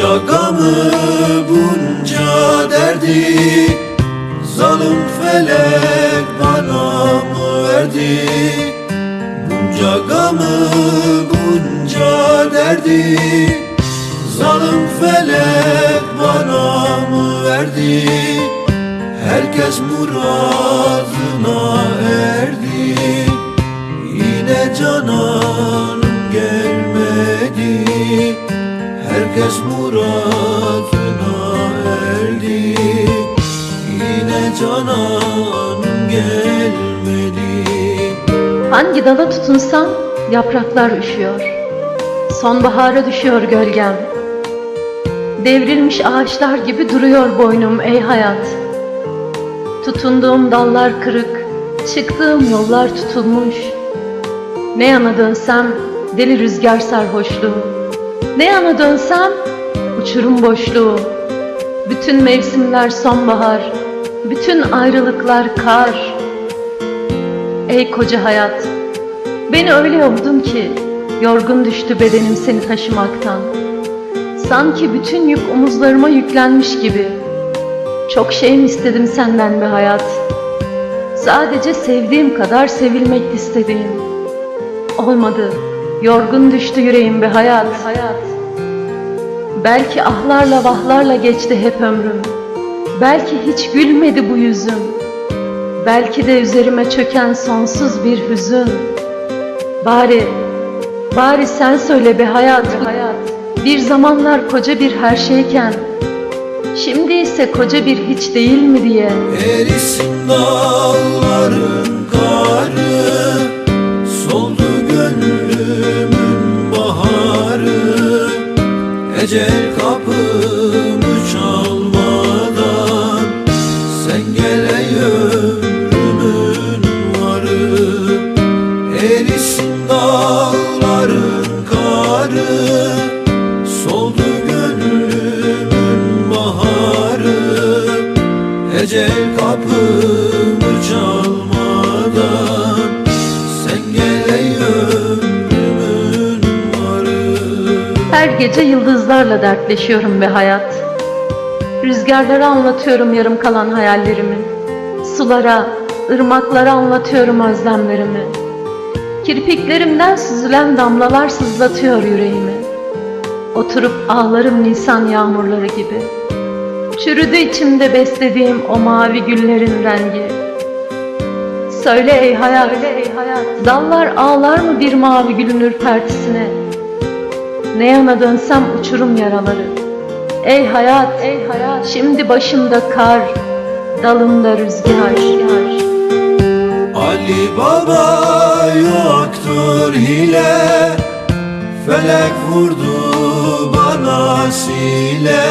Bunca gamı bunca derdi Zalim felek bana mı verdi? Bunca gamı bunca derdi Zalim felek bana mı verdi? Herkes muradına Herkes muradına erdi Yine cananım gelmedi Hangi dala tutunsam yapraklar üşüyor. Sonbahara düşüyor gölgem. Devrilmiş ağaçlar gibi duruyor boynum ey hayat. Tutunduğum dallar kırık, çıktığım yollar tutulmuş. Ne yana dönsem deli rüzgar sarhoşluğu. Ne yana dönsem uçurum boşluğu. Bütün mevsimler sonbahar, bütün ayrılıklar kar. Ey koca hayat, beni öyle yordun ki yorgun düştü bedenim seni taşımaktan. Sanki bütün yük omuzlarıma yüklenmiş gibi. Çok şey mi istedim senden be hayat? Sadece sevdiğim kadar sevilmek istediğim. Olmadı, yorgun düştü yüreğim be hayat. hayat. Belki ahlarla vahlarla geçti hep ömrüm. Belki hiç gülmedi bu yüzüm. Belki de üzerime çöken sonsuz bir hüzün. Bari, bari sen söyle be hayat, hayat. Bir zamanlar koca bir her şeyken, şimdi ise koca bir hiç değil mi diye. Erisin dağların karı Ecel gece yıldızlarla dertleşiyorum be hayat. Rüzgarlara anlatıyorum yarım kalan hayallerimi. Sulara, ırmaklara anlatıyorum özlemlerimi. Kirpiklerimden süzülen damlalar sızlatıyor yüreğimi. Oturup ağlarım nisan yağmurları gibi. Çürüdü içimde beslediğim o mavi güllerin rengi. Söyle ey hayat, ey hayat. Dallar ağlar mı bir mavi gülün ürpertisine? Ne yana dönsem uçurum yaraları. Ey hayat, ey hayat. Şimdi başımda kar, dalımda rüzgar. rüzgar. Ali Baba yoktur hile Felek vurdu bana sile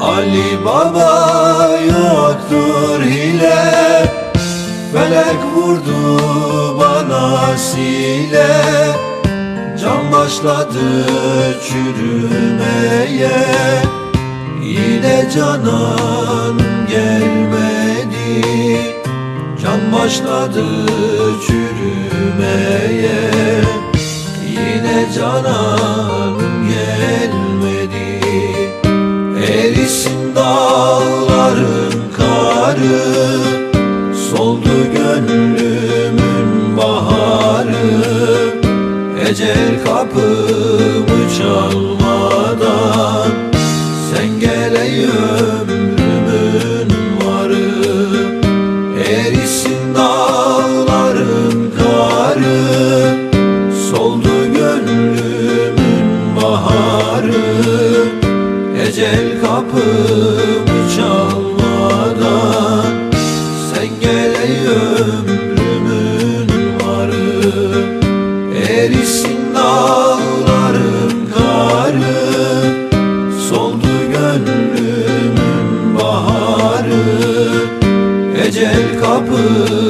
Ali Baba yoktur hile Felek vurdu bana sile Can başladı çürümeye. Yine canan gelmedi. Can başladı çürümeye. Yine cananım gelmedi. Erisin dağların karı Ecel kapımı çalmadan Sen gele ömrümün varı Erisin dağların karı Soldu gönlümün baharı. Ecel kapımı çalmadan baharı Ecel kapımı çalma